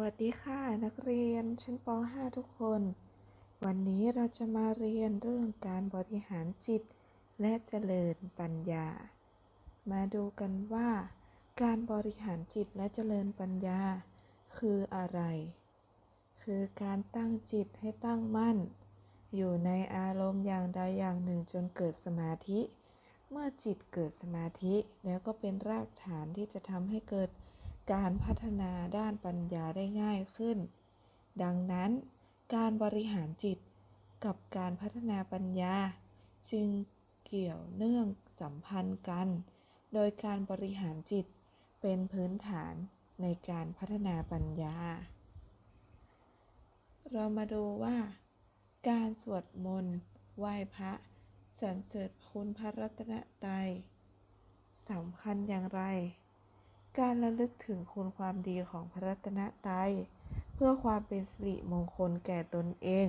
วัสดีค่ะนักเรียนชั้นป .5 ทุกคน วันนี้เราจะมาเรียนเรื่องการบริหารจิต และเจริญปัญญา มาดูกันว่า การบริหารจิตและเจริญปัญญา คืออะไร คือการตั้งจิตให้ตั้งมั่น อยู่ในอารมณ์อย่างใดอย่างหนึ่งจนเกิดสมาธิ เมื่อจิตเกิดสมาธิแล้วก็เป็นรากฐานที่จะทำให้เกิด การพัฒนาด้านปัญญาได้ง่ายขึ้น ดังนั้น การบริหารจิตกับการพัฒนาปัญญา จึงเกี่ยวเนื่องสัมพันธ์กัน โดยการบริหารจิตเป็นพื้นฐานในการพัฒนาปัญญา เรามาดูว่า การสวดมนต์ไหว้พระสรรเสริญคุณพระรัตนตรัยสำคัญอย่างไร การระลึกถึงคุณความดีของพระรัตนตรัยเพื่อความเป็นสิริมงคลแก่ตนเอง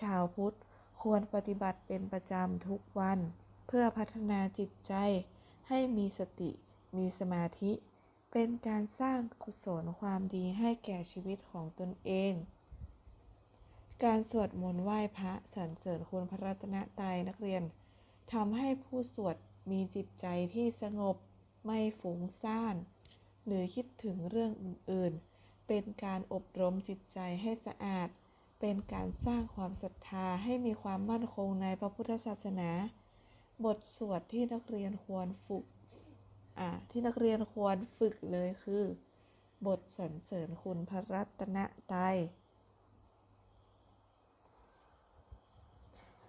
ชาวพุทธควรปฏิบัติเป็นประจำทุกวัน เพื่อพัฒนาจิตใจ ให้มีสติ มีสมาธิ เป็นการสร้างกุศลความดีให้แก่ชีวิตของตนเอง การสวดมนต์ไหว้พระสรรเสริญคุณพระรัตนตรัยนักเรียนทำให้ผู้สวดมีจิตใจที่สงบไม่ฟุ้งซ่าน หรือคิดถึงเรื่องอื่นๆ เป็นการอบรมจิตใจให้สะอาด เป็นการสร้างความศรัทธาให้มีความมั่นคงในพระพุทธศาสนา บทสวดที่นักเรียนควรฝึกที่นักเรียนควรฝึกเลยคือ บทสรรเสริญคุณพระรัตนตรัย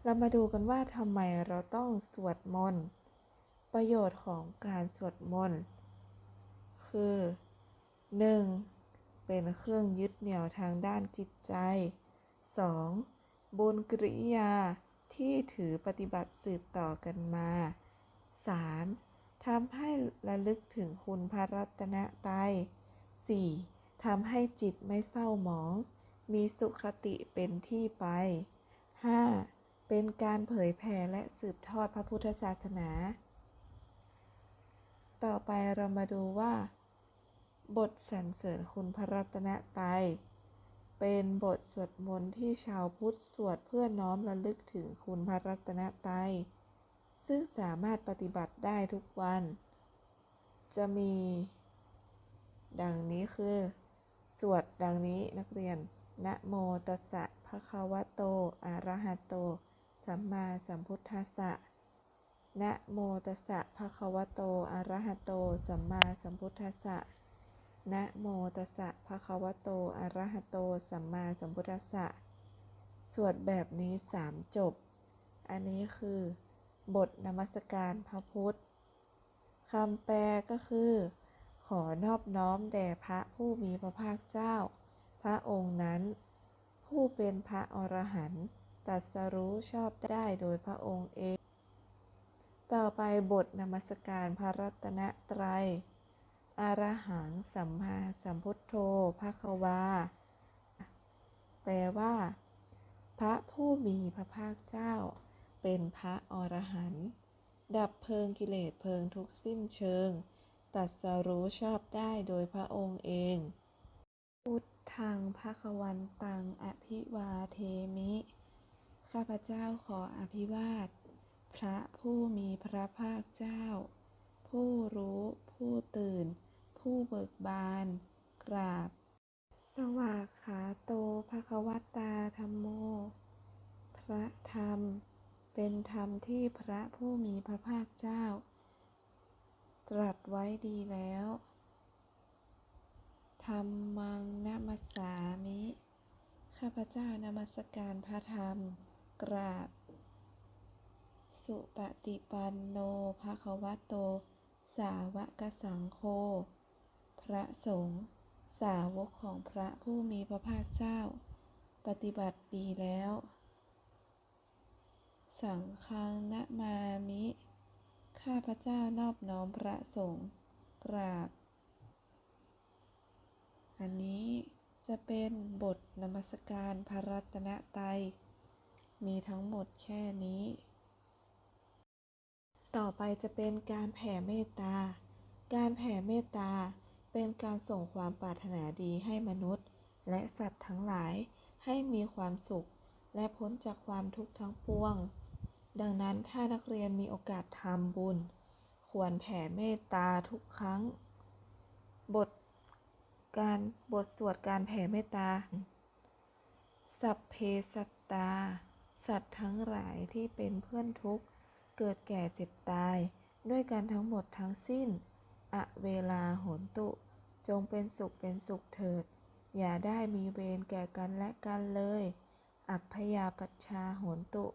เรามาดูกันว่าทำไมเราต้องสวดมนต์ ประโยชน์ของการสวดมนต์ คือ 1. เป็นเครื่องยึดเหนี่ยวทางด้านจิตใจ 2. บุญกริยาที่ถือปฏิบัติสืบต่อกันมา 3. ทำให้ระลึกถึงคุณพระรัตนตรัย 4. ทำให้จิตไม่เศร้าหมอง มีสุขติเป็นที่ไป 5. เป็นการเผยแผ่และสืบทอดพระพุทธศาสนา ต่อไปเรามาดูว่า บทสรรเสริญคุณพระรัตนตรัยเป็นบทสวดมนต์ที่ชาวพุทธสวดเพื่อน้อมระลึกถึงคุณพระรัตนตรัยซึ่งสามารถปฏิบัติได้ทุกวัน จะมี ดังนี้คือ สวดดังนี้นักเรียน นะโมตัสสะภะคะวะโต อะระหะโต สัมมาสัมพุทธัสสะ นะโมตัสสะภะคะวะโต อะระหะโต สัมมาสัมพุทธัสสะ นะโมตัสสะภะคะวะโต อะระหะโต สัมมาสัมพุทธัสสะ สวดแบบนี้สามจบ อันนี้คือบทนมัสการพระพุทธ คำแปลก็คือ ขอนอบน้อมแด่พระผู้มีพระภาคเจ้า พระองค์นั้น ผู้เป็นพระอรหันต์ตัสรู้ชอบได้โดยพระองค์เอง ต่อไปบทนมัสการพระรัตนตรัย อรหังสัมมาสัมพุทโธภควา แปลว่า พระผู้มีพระภาคเจ้า เป็นพระอรหันต์ดับเพลิงกิเลสเพลิงทุกสิ้นเชิงตรัสรู้ชอบได้โดยพระองค์เองพุทธังภควันตังอภิวาเทมิ ข้าพเจ้าขออภิวาท พระผู้มีพระภาคเจ้า ผู้รู้ผู้ตื่น ผู้เบิกบาน กราบ สวากขาโตภควตาธรรมโม พระธรรม เป็นธรรมที่พระผู้มีพระภาคเจ้า ตรัสไว้ดีแล้ว ธรรมังนมัสสามิ ข้าพเจ้านมัสการพระธรรม กราบ สุปฏิปันโนภะควะโตสาวกสังโฆ พระสงฆ์สาวกของพระผู้มีพระภาคเจ้า ปฏิบัติดีแล้ว สังฆังนะมามิ ข้าพระเจ้านอบน้อมพระสงฆ์กราบ อันนี้จะเป็นบทนมัสการพระรัตนตรัยมีทั้งหมดแค่นี้ ต่อไปจะเป็นการแผ่เมตตา การแผ่เมตตา เป็นการส่งความปรารถนาดีให้มนุษย์ และสัตว์ทั้งหลายให้มีความสุข และพ้นจากความทุกข์ทั้งปวง ดังนั้นถ้านักเรียนมีโอกาสทำบุญ ควรแผ่เมตตาทุกครั้ง บทการบทสวดการแผ่เมตตา สัพเพสัตตา สัตว์ทั้งหลายที่เป็นเพื่อนทุกข์ เกิดแก่เจ็บตาย ด้วยกันทั้งหมดทั้งสิ้น อเวลาโหนตุ จงเป็นสุขเป็นสุขเถิด อย่าได้มีเวรแก่กันและกันเลย อัพยาปัชชาโหนตุ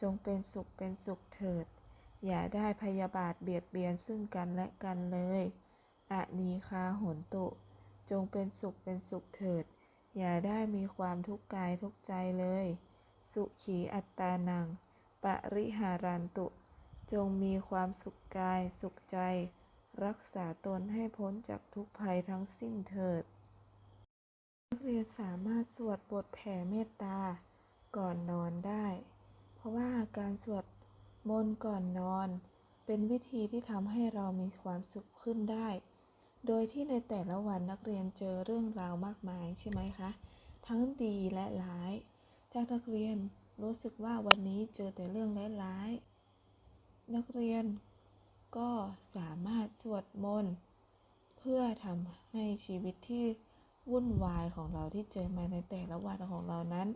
จงเป็นสุขเป็นสุขเถิด อย่าได้พยาบาทเบียดเบียนซึ่งกันและกันเลยอนีคาโหนตุ จงเป็นสุขเป็นสุขเถิด อย่าได้มีความทุกข์กายทุกใจเลย สุขีอัตตานัง ปริหารันตุ จงมีความสุขกายสุขใจ รักษาตนให้พ้นจากทุกภัยทั้งสิ้นเถิด นักเรียนสามารถสวดบทแผ่เมตตา ก่อนนอนได้ เพราะว่าการสวดมนต์ก่อนนอน เป็นวิธีที่ทำให้เรามีความสุขขึ้นได้ โดยที่ในแต่ละวันนักเรียนเจอเรื่องราวมากมายใช่ไหมคะ ทั้งดีและร้ายถ้านักเรียนรู้สึกว่าวันนี้เจอแต่เรื่องร้ายๆนักเรียน ก็สามารถสวดมนต์เพื่อทำให้ชีวิตที่วุ่นวายของเราที่เจอมาในแต่ละวันของเรานั้น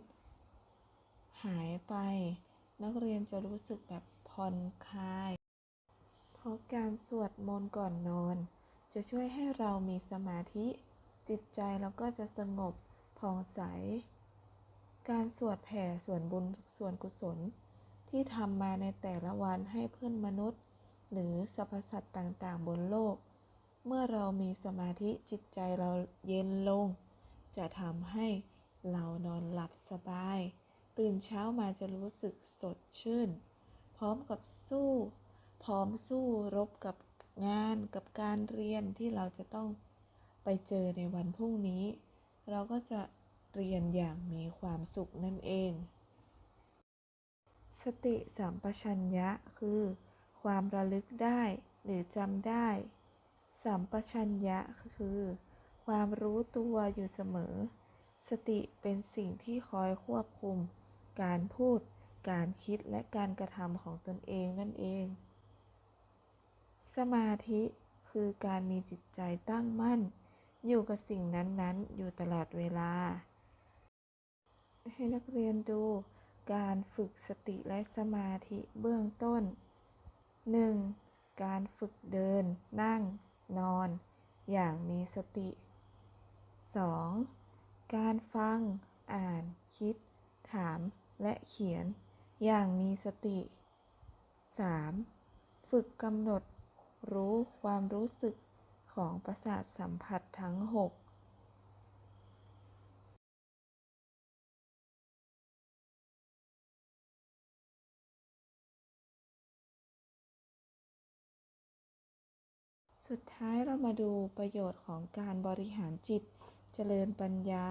หายไปนักเรียนจะรู้สึกแบบผ่อนคลาย เพราะการสวดมนต์ก่อนนอน จะช่วยให้เรามีสมาธิจิตใจแล้วก็จะสงบผ่องใส การสวดแผ่ส่วนบุญส่วนกุศล ที่ทำมาในแต่ละวันให้เพื่อนมนุษย์ หรือสรรพสัตว์ต่างๆ บนโลก เมื่อเรามีสมาธิจิตใจเราเย็นลง จะทำให้เรานอนหลับสบาย ตื่นเช้ามาจะรู้สึกสดชื่น พร้อมกับสู้ พร้อมสู้รบกับงานกับการเรียนที่เราจะต้องไปเจอในวันพรุ่งนี้ เราก็จะเรียนอย่างมีความสุขนั่นเอง สติสัมปชัญญะคือ ความระลึกได้หรือจำได้ สัมปชัญญะคือ ความรู้ตัวอยู่เสมอ สติเป็นสิ่งที่คอยควบคุม การพูด การคิดและการกระทำของตนเองนั่นเอง สมาธิคือการมีจิตใจตั้งมั่น อยู่กับสิ่งนั้นๆ อยู่ตลอดเวลา ให้นักเรียนดูการฝึกสติและสมาธิเบื้องต้น 1. การฝึกเดิน นั่ง นอน อย่างมีสติ 2. การฟัง อ่าน คิด ถาม และเขียน อย่างมีสติ 3. ฝึกกำหนด รู้ความรู้สึกของประสาทสัมผัสทั้ง 6 สุดท้ายเรามาดูประโยชน์ของการบริหารจิตเจริญปัญญา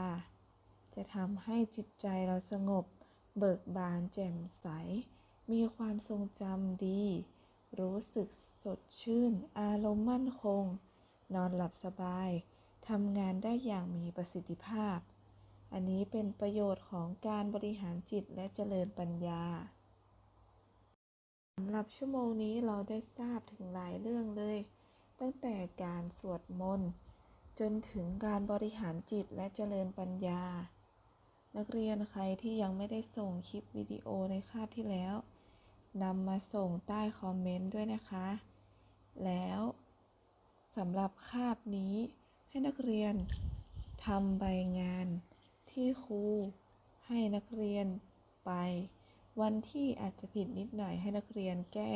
จะทำให้จิตใจเราสงบ เบิกบานแจ่มใส มีความทรงจำดี รู้สึกสดชื่น อารมณ์มั่นคง นอนหลับสบายทำงานได้อย่างมีประสิทธิภาพ อันนี้เป็นประโยชน์ของการบริหารจิตและเจริญปัญญาสำหรับชั่วโมงนี้เราได้ทราบถึงหลายเรื่องเลย ตั้งแต่การสวดมนต์ จนถึงการบริหารจิตและเจริญปัญญา นักเรียนใครที่ยังไม่ได้ส่งคลิปวิดีโอในคาบที่แล้วนำมาส่งใต้คอมเมนต์ด้วยนะคะ แล้วสำหรับคาบนี้ให้นักเรียนทำใบงานที่ครูให้นักเรียนไป วันที่อาจจะผิดนิดหน่อยให้นักเรียนแก้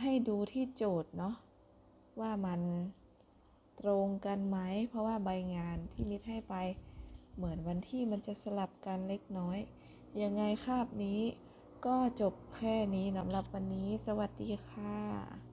ให้ดูที่โจทย์เนาะ ว่ามันตรงกันไหม เพราะว่าใบงานที่มิดให้ไป เหมือนวันที่มันจะสลับกันเล็กน้อย ยังไงคาบนี้ก็จบแค่นี้สำหรับวันนี้ สวัสดีค่ะ